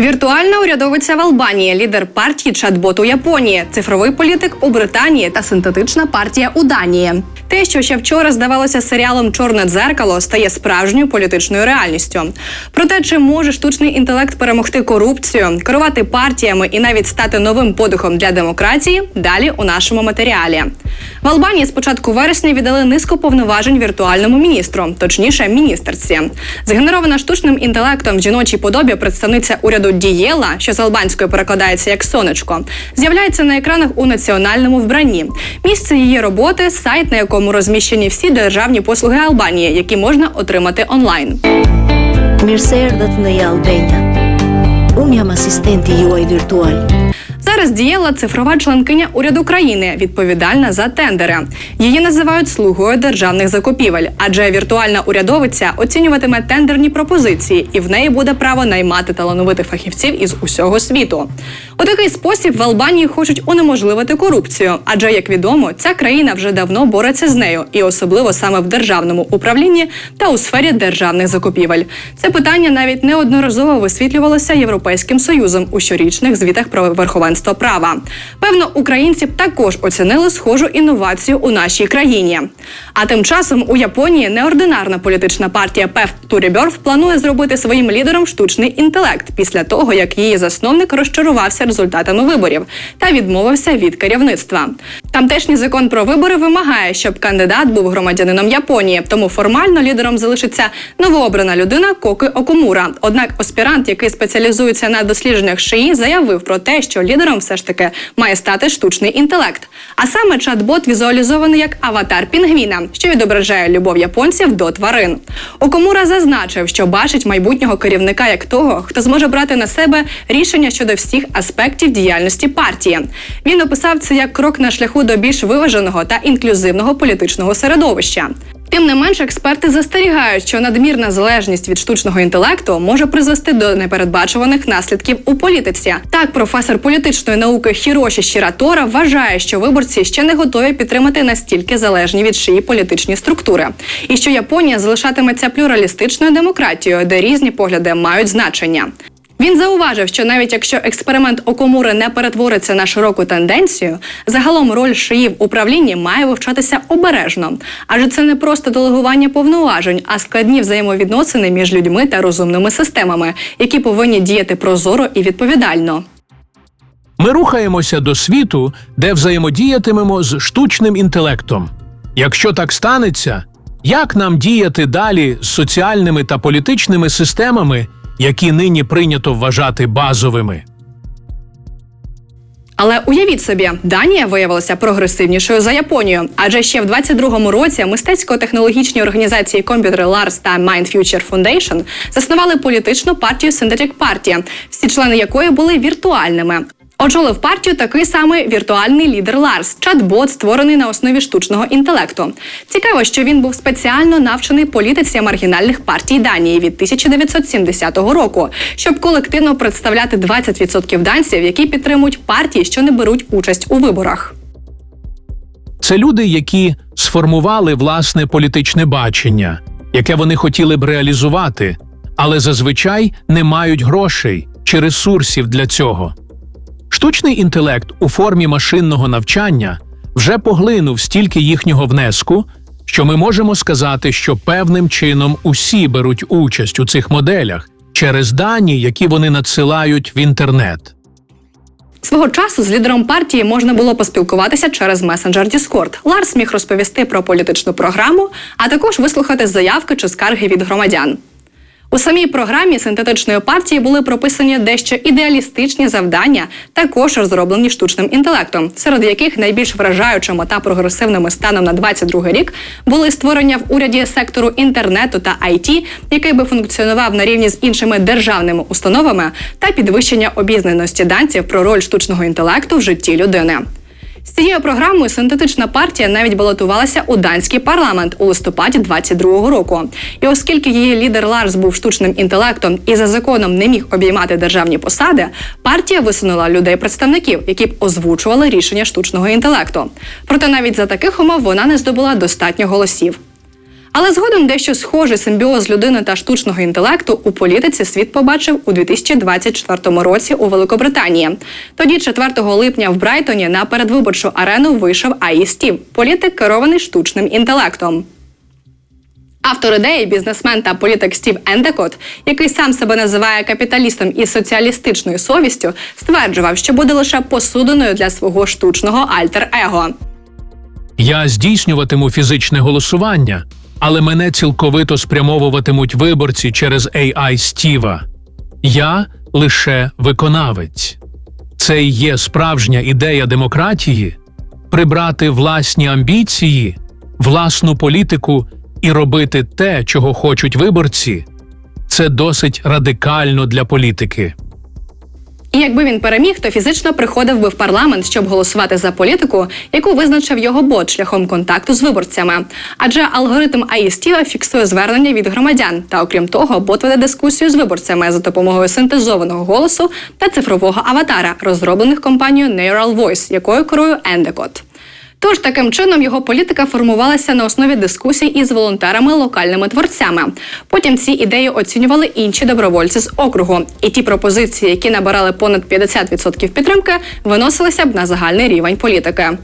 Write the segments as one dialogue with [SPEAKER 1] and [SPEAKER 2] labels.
[SPEAKER 1] Віртуальна урядовиця в Албанії, лідер партії чат-бот у Японії, цифровий політик у Британії та синтетична партія у Данії. Те, що ще вчора здавалося серіалом Чорне дзеркало, стає справжньою політичною реальністю. Про те, чи може штучний інтелект перемогти корупцію, керувати партіями і навіть стати новим подихом для демократії, далі у нашому матеріалі. В Албанії з початку вересня віддали низку повноважень віртуальному міністру, точніше, міністерці. Згенерована штучним інтелектом в жіночій подобі представниця уряду Дієла, що з албанською перекладається як сонечко, з'являється на екранах у національному вбранні. Місце її роботи сайт, на якому розміщені всі державні послуги Албанії, які можна отримати онлайн.
[SPEAKER 2] Mirë erdhët në Albania.
[SPEAKER 1] Зараз діяла цифрова членкиня уряду країни, відповідальна за тендери. Її називають слугою державних закупівель, адже віртуальна урядовиця оцінюватиме тендерні пропозиції, і в неї буде право наймати талановитих фахівців із усього світу. У такий спосіб в Албанії хочуть унеможливити корупцію, адже як відомо, ця країна вже давно бореться з нею, і особливо саме в державному управлінні та у сфері державних закупівель. Це питання навіть неодноразово висвітлювалося Європейським союзом у щорічних звітах про верховенство права. Певно, українці б також оцінили схожу інновацію у нашій країні. А тим часом у Японії неординарна політична партія ПЕФ Туріберф планує зробити своїм лідером штучний інтелект після того, як її засновник розчарувався результатами виборів та відмовився від керівництва. Тамтешній закон про вибори вимагає, щоб кандидат був громадянином Японії, тому формально лідером залишиться новообрана людина Коки Окумура. Однак аспірант, який спеціалізується на дослідженнях шиї, заявив про те, що лідером все ж таки має стати штучний інтелект. А саме чат-бот візуалізований як аватар пінгвіна, що відображає любов японців до тварин. Окумура зазначив, що бачить майбутнього керівника як того, хто зможе брати на себе рішення щодо всіх аспектів діяльності партії. Він описав це як крок на шляху до більш виваженого та інклюзивного політичного середовища. Тим не менш, експерти застерігають, що надмірна залежність від штучного інтелекту може призвести до непередбачуваних наслідків у політиці. Так, професор політичної науки Хіроші Щіратора вважає, що виборці ще не готові підтримати настільки залежні від шиї політичні структури, і що Японія залишатиметься плюралістичною демократією, де різні погляди мають значення. Він зауважив, що навіть якщо експеримент Окомури не перетвориться на широку тенденцію, загалом роль шиї в управлінні має вивчатися обережно, адже це не просто делегування повноважень, а складні взаємовідносини між людьми та розумними системами, які повинні діяти прозоро і відповідально.
[SPEAKER 3] Ми рухаємося до світу, де взаємодіятимемо з штучним інтелектом. Якщо так станеться, як нам діяти далі з соціальними та політичними системами, які нині прийнято вважати базовими?
[SPEAKER 1] Але уявіть собі, Данія виявилася прогресивнішою за Японію, адже ще в 22-му році мистецько-технологічні організації Computer Lars та Mind Future Foundation заснували політичну партію Synthetic Party, всі члени якої були віртуальними. Очолив партію такий самий віртуальний лідер Ларс, чат-бот, створений на основі штучного інтелекту. Цікаво, що він був спеціально навчений політиці маргінальних партій Данії від 1970 року, щоб колективно представляти 20% данців, які підтримують партії, що не беруть участь у виборах.
[SPEAKER 3] Це люди, які сформували власне політичне бачення, яке вони хотіли б реалізувати, але зазвичай не мають грошей чи ресурсів для цього. Штучний інтелект у формі машинного навчання вже поглинув стільки їхнього внеску, що ми можемо сказати, що певним чином усі беруть участь у цих моделях через дані, які вони надсилають в інтернет.
[SPEAKER 1] Свого часу з лідером партії можна було поспілкуватися через месенджер Discord. Ларс міг розповісти про політичну програму, а також вислухати заявки чи скарги від громадян. У самій програмі синтетичної партії були прописані дещо ідеалістичні завдання, також розроблені штучним інтелектом, серед яких найбільш вражаючими та прогресивними станом на 22 рік були створення в уряді сектору інтернету та IT, який би функціонував на рівні з іншими державними установами, та підвищення обізнаності данців про роль штучного інтелекту в житті людини. З цією програмою синтетична партія навіть балотувалася у данський парламент у листопаді 22-го року. І оскільки її лідер Ларс був штучним інтелектом і за законом не міг обіймати державні посади, партія висунула людей-представників, які б озвучували рішення штучного інтелекту. Проте навіть за таких умов вона не здобула достатньо голосів. Але згодом дещо схожий симбіоз людини та штучного інтелекту у політиці світ побачив у 2024 році у Великобританії. Тоді, 4 липня в Брайтоні на передвиборчу арену вийшов АІ Стів, політик керований штучним інтелектом. Автор ідеї, бізнесмен та політик Стів Ендекот, який сам себе називає капіталістом із соціалістичною совістю, стверджував, що буде лише посудиною для свого штучного альтер-его.
[SPEAKER 3] Я здійснюватиму фізичне голосування, але мене цілковито спрямовуватимуть виборці через AI Стіва. Я лише виконавець. Це і є справжня ідея демократії прибрати власні амбіції, власну політику і робити те, чого хочуть виборці. Це досить радикально для політики.
[SPEAKER 1] І якби він переміг, то фізично приходив би в парламент, щоб голосувати за політику, яку визначив його бот шляхом контакту з виборцями. Адже алгоритм АІ Стіва фіксує звернення від громадян. Та окрім того, бот веде дискусію з виборцями за допомогою синтезованого голосу та цифрового аватара, розроблених компанією Neural Voice, якою керує Endecott. Тож таким чином його політика формувалася на основі дискусій із волонтерами локальними творцями. Потім ці ідеї оцінювали інші добровольці з округу. І ті пропозиції, які набирали понад 50% підтримки, виносилися б на загальний рівень політики.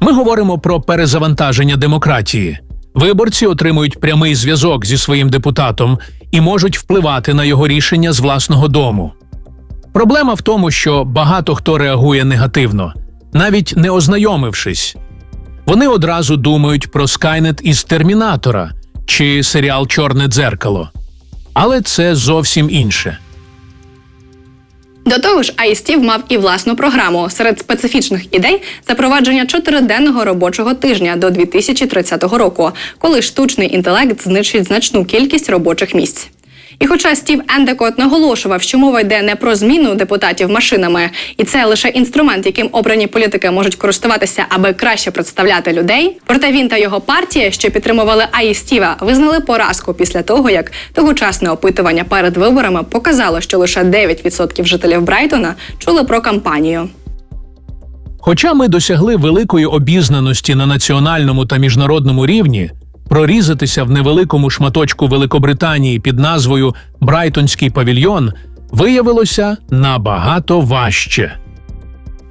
[SPEAKER 3] Ми говоримо про перезавантаження демократії. Виборці отримують прямий зв'язок зі своїм депутатом і можуть впливати на його рішення з власного дому. Проблема в тому, що багато хто реагує негативно, навіть не ознайомившись. Вони одразу думають про Скайнет із Термінатора чи серіал Чорне дзеркало. Але це зовсім інше.
[SPEAKER 1] До того ж, iSteve мав і власну програму серед специфічних ідей запровадження чотириденного робочого тижня до 2030 року, коли штучний інтелект знищить значну кількість робочих місць. І хоча Стів Ендекот наголошував, що мова йде не про зміну депутатів машинами, і це лише інструмент, яким обрані політики можуть користуватися, аби краще представляти людей. Проте він та його партія, що підтримували Аї Стіва, визнали поразку після того, як тогочасне опитування перед виборами показало, що лише 9% жителів Брайтона чули про кампанію.
[SPEAKER 3] Хоча ми досягли великої обізнаності на національному та міжнародному рівні, прорізатися в невеликому шматочку Великобританії під назвою Брайтонський павільйон виявилося набагато важче.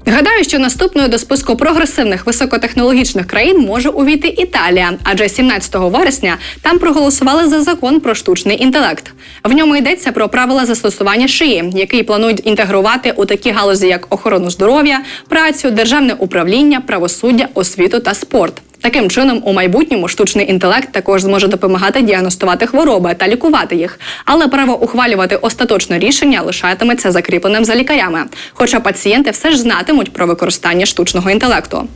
[SPEAKER 1] Гадаю, що наступною до списку прогресивних високотехнологічних країн може увійти Італія, адже 17 вересня там проголосували за закон про штучний інтелект. В ньому йдеться про правила застосування шиї, який планують інтегрувати у такі галузі, як охорону здоров'я, працю, державне управління, правосуддя, освіту та спорт. Таким чином, у майбутньому штучний інтелект також зможе допомагати діагностувати хвороби та лікувати їх, але право ухвалювати остаточне рішення лишатиметься закріпленим за лікарями. Хоча пацієнти все ж знатимуть про використання штучного інтелекту.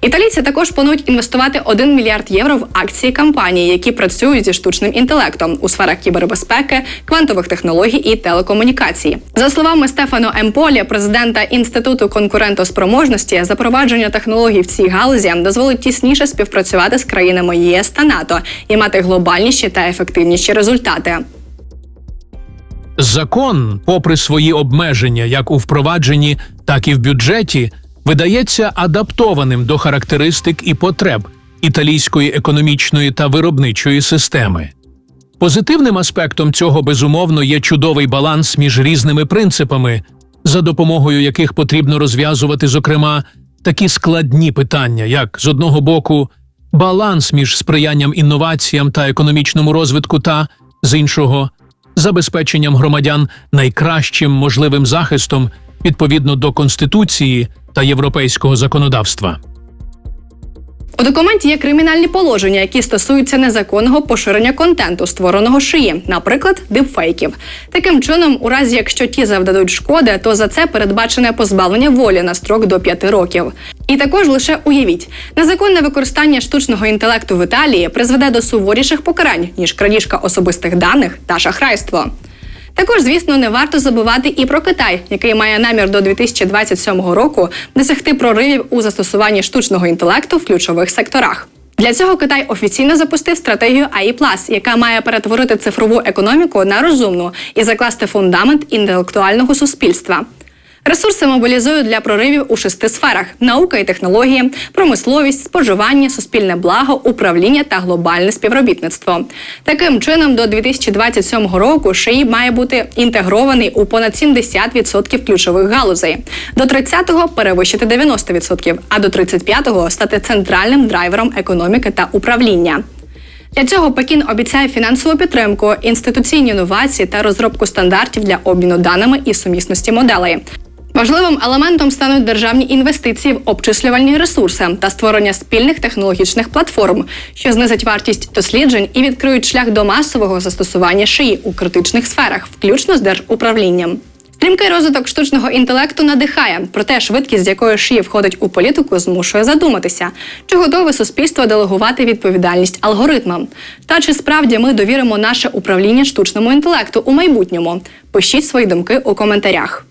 [SPEAKER 1] Італійці також планують інвестувати 1 мільярд євро в акції компаній, які працюють зі штучним інтелектом у сферах кібербезпеки, квантових технологій і телекомунікацій. За словами Стефано Емполі, президента інституту конкурентоспроможності, запровадження технологій в цій галузі дозволить тісніше співпрацювати з країнами ЄС та НАТО і мати глобальніші та ефективніші результати.
[SPEAKER 3] Закон, попри свої обмеження як у впровадженні, так і в бюджеті, видається адаптованим до характеристик і потреб італійської економічної та виробничої системи. Позитивним аспектом цього безумовно є чудовий баланс між різними принципами, за допомогою яких потрібно розв'язувати, зокрема, такі складні питання, як з одного боку баланс між сприянням інноваціям та економічному розвитку, та з іншого забезпеченням громадян найкращим можливим захистом відповідно до конституції та європейського законодавства.
[SPEAKER 1] У документі є кримінальні положення, які стосуються незаконного поширення контенту, створеного шиї, наприклад, дипфейків. Таким чином, у разі якщо ті завдадуть шкоди, то за це передбачене позбавлення волі на строк до 5 років. І також лише уявіть, незаконне використання штучного інтелекту в Італії призведе до суворіших покарань ніж крадіжка особистих даних та шахрайство. Також, звісно, не варто забувати і про Китай, який має намір до 2027 року досягти проривів у застосуванні штучного інтелекту в ключових секторах. Для цього Китай офіційно запустив стратегію АІ+, яка має перетворити цифрову економіку на розумну і закласти фундамент інтелектуального суспільства. Ресурси мобілізують для проривів у шести сферах: наука і технології, промисловість, споживання, суспільне благо, управління та глобальне співробітництво. Таким чином, до 2027 року ШИІ має бути інтегрований у понад 70% ключових галузей. До 30-го перевищити 90%, а до 35-го стати центральним драйвером економіки та управління. Для цього Пекін обіцяє фінансову підтримку, інституційні інновації та розробку стандартів для обміну даними і сумісності моделей. Важливим елементом стануть державні інвестиції в обчислювальні ресурси та створення спільних технологічних платформ, що знизить вартість досліджень і відкриють шлях до масового застосування шиї у критичних сферах, включно з держуправлінням. Стрімкий розвиток штучного інтелекту надихає, проте швидкість, з якою шиї входить у політику, змушує задуматися, чи готове суспільство делегувати відповідальність алгоритмам. Та чи справді ми довіримо наше управління штучному інтелекту у майбутньому? Пишіть свої думки у коментарях.